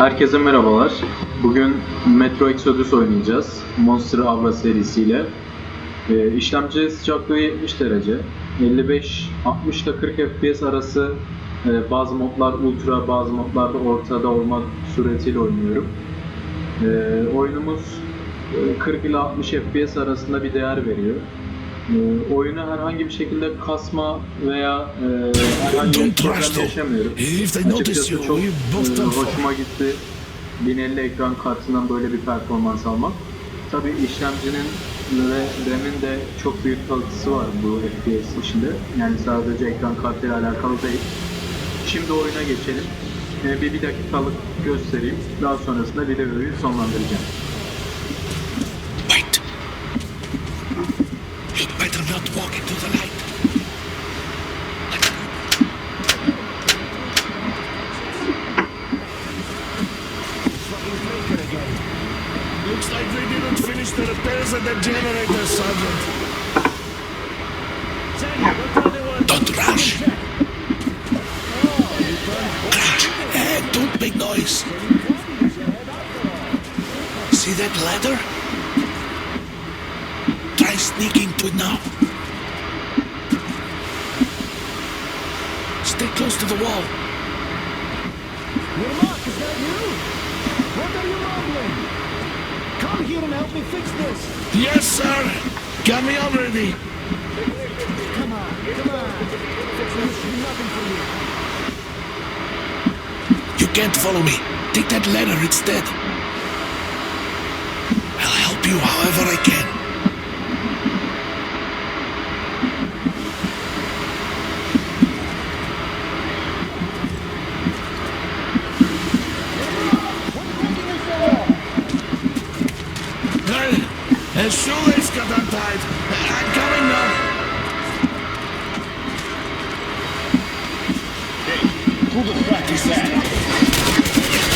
Herkese merhabalar. Bugün Metro Exodus oynayacağız. Monster Avra serisiyle. Ee, işlemci sıcaklığı 70 derece. 55 60 ile 40 FPS arası e, bazı modlar ultra, bazı modlarda ortada olmak suretiyle oynuyorum. Ee, oyunumuz e, 40 ile 60 FPS arasında bir değer veriyor. Ee, oyunu herhangi bir şekilde kasma veya e, herhangi bir problem yaşamıyorum. Açıkçası çok e, hoşuma gitti. 1050 ekran kartından böyle bir performans almak. Tabii işlemcinin ve RAM'in de çok büyük kalıcısı var bu FPS işinde. Yani sadece ekran kartıyla alakalı değil. Şimdi oyuna geçelim. E, bir, bir dakikalık göstereyim. Daha sonrasında videoyu sonlandıracağım. Looks like they didn't finish the repairs at the generator, Sergeant. Don't rush. Crouch and eh, don't make noise. See that ladder? Try sneaking to it now. Stay close to the wall. Yermak, is that you? What are you mumbling? Come here and help me fix this. Yes, sir. Got me already. Come on, come on. Fixing this should be nothing for you. You can't follow me. Take that ladder instead. I'll help you however I can. Hey, his shoelace got untied. I'm coming now. Hey, who the fuck is that?